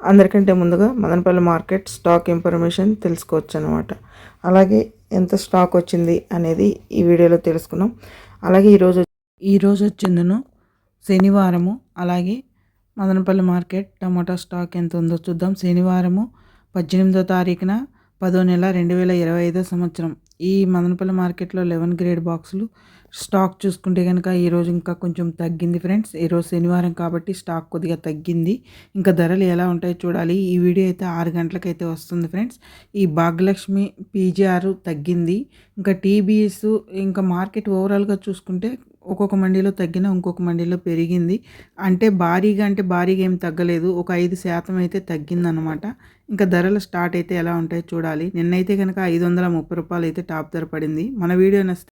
అందరికంటే ముందుగా Madanapalle market stock information తెలుసుకోవచ్చు అనమాట అలాగే ఎంత స్టాక్ వచ్చింది అనేది ఈ వీడియోలో తెలుసుకున్నాం. అలాగే ఈరోజు ఈరోజు వచ్చిందను శనివారము అలాగే మదనపల్లి మార్కెట్ టమాటా స్టాక్ ఎంత ఉందో చూద్దాం. శనివారము పద్దెనిమిదో తారీఖున పదో నెల రెండు వేల ఇరవై ఐదో సంవత్సరం. ఈ మదనపల్లి మార్కెట్లో లెవెన్ గ్రేడ్ బాక్సులు స్టాక్ చూసుకుంటే కనుక ఈరోజు ఇంకా కొంచెం తగ్గింది ఫ్రెండ్స్. ఈరోజు శనివారం కాబట్టి స్టాక్ కొద్దిగా తగ్గింది. ఇంకా ధరలు ఎలా ఉంటాయో చూడాలి. ఈ వీడియో అయితే ఆరు గంటలకైతే వస్తుంది ఫ్రెండ్స్. ఈ భాగ్యలక్ష్మి పీజీఆర్ తగ్గింది. ఇంకా టీబీఎస్ ఇంకా మార్కెట్ ఓవరాల్గా చూసుకుంటే ఒక్కొక్క మండీలో తగ్గిన ఇంకొక మండీలో పెరిగింది. అంటే భారీగా అంటే భారీగా ఏం తగ్గలేదు. ఒక ఐదు శాతం అయితే తగ్గిందనమాట ఇంకా ధరలు స్టార్ట్ అయితే ఎలా ఉంటాయో చూడాలి. నిన్నైతే కనుక ఐదు వందల ముప్పై రూపాయలు అయితే టాప్ ధర పడింది. మన వీడియో నచ్చితే